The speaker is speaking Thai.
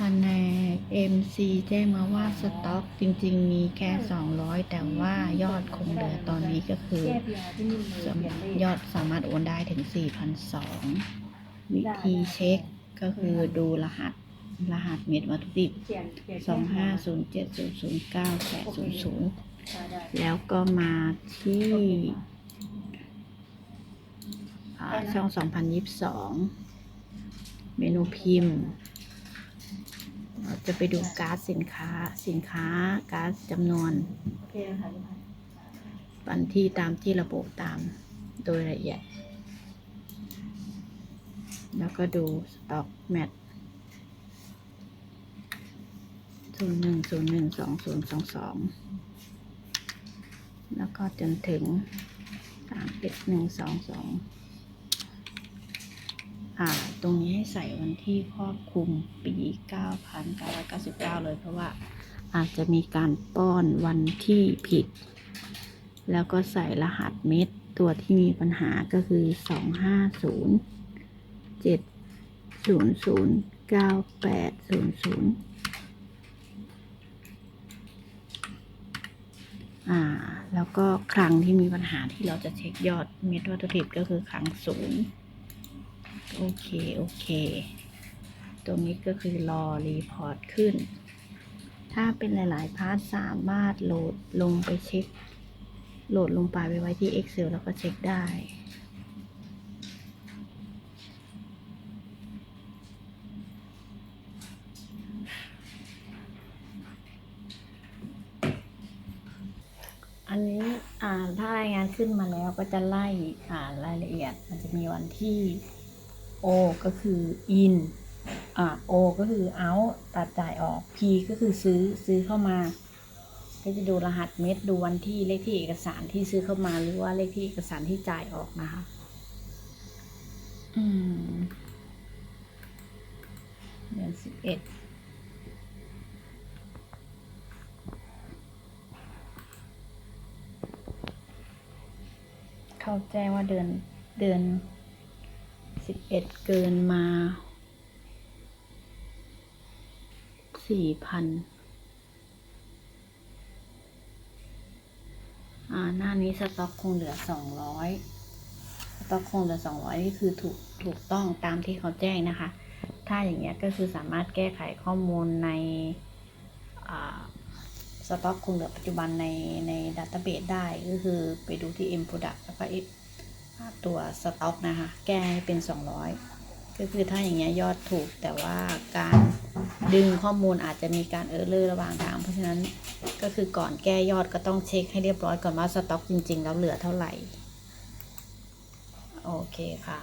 แผน MC แจ้งมาว่าสต็อกจริงๆ มีแค่ 200 แต่ว่ายอดคงเหลือตอนนี้ก็คือ ยอดสามารถโอนได้ถึง 4,200 วิธีเช็คก็คือดูรหัสรหัสเม็ดวัตถุดิบ 2507009800 แล้วก็มาที่อ่าช่อง 2022 เมนูพิมพ์ เราจะไปดูการ์ดสินค้าสินค้าการ์ดจำนวนวันที่ตามที่ระบุตามโดยละเอียด แล้วก็ดูสต็อกแมทศูนย์หนึ่งศูนย์หนึ่งสองศูนย์สองสองแล้วก็จนถึงสามเอ็ดหนึ่งสองสอง ตรงนี้ให้ใส่วันที่ครอบคลุมปีเก้าพันเก้าร้อยเก้าสิบเก้าเลย เพราะว่าอาจจะมีการป้อนวันที่ผิด แล้วก็ใส่รหัสเม็ดตัวที่มีปัญหาก็คือสองห้าศูนย์เจ็ดศูนย์ศูนย์เก้าแปดศูนย์ศูนย์อ่า แล้วก็ครั้งที่มีปัญหาที่เราจะเช็คยอดเม็ดวัตถุดิบก็คือครั้งศูนย์ โอเค โอเค ตรงนี้ก็คือรอรีพอร์ตขึ้น ถ้าเป็นหลาย ๆ พาร์ทสามารถโหลดลงไปเช็ค โหลดลงไปไปไว้ที่ Excel แล้วก็เช็คได้อันนี้ถ้ารายงานขึ้นมาแล้วก็จะไล่อ่านรายละเอียด มันจะมีวันที่ O ก็คือ in อ่า O ก็คือ out ตัดจ่ายออก P ก็คือซื้อซื้อเข้ามา ก็จะดูรหัสเม็ดดูวันที่เลขที่เอกสารที่ซื้อเข้ามาหรือว่าเลขที่เอกสารที่จ่ายออกนะคะ อืมเดือนสิบเอ็ดเขาแจ้งว่าเดือนเดือน สิบเอ็ดเกินมาสี่พันอ่าหน้านี้สต็อกคงเหลือสองร้อยสต็อกคงเหลือสองร้อยนี่คือถูกถูกต้องตามที่เขาแจ้งนะคะ ถ้าอย่างเงี้ยก็คือสามารถแก้ไขข้อมูลในอ่าสต็อกคงเหลือปัจจุบันในในดัตเตอร์เบสได้ก็คือไปดูที่ M Product แล้วก็ ตัวสต็อกนะคะ แก้ให้เป็น 200 ก็คือถ้าอย่างเงี้ยยอดถูกแต่ว่าการดึงข้อมูลอาจจะมีการเออร์เลอร์ระหว่างทาง เพราะฉะนั้นก็คือก่อนแก้ยอดก็ต้องเช็คให้เรียบร้อยก่อนว่าสต็อกจริง ๆ แล้วเหลือเท่าไหร่ โอเคค่ะ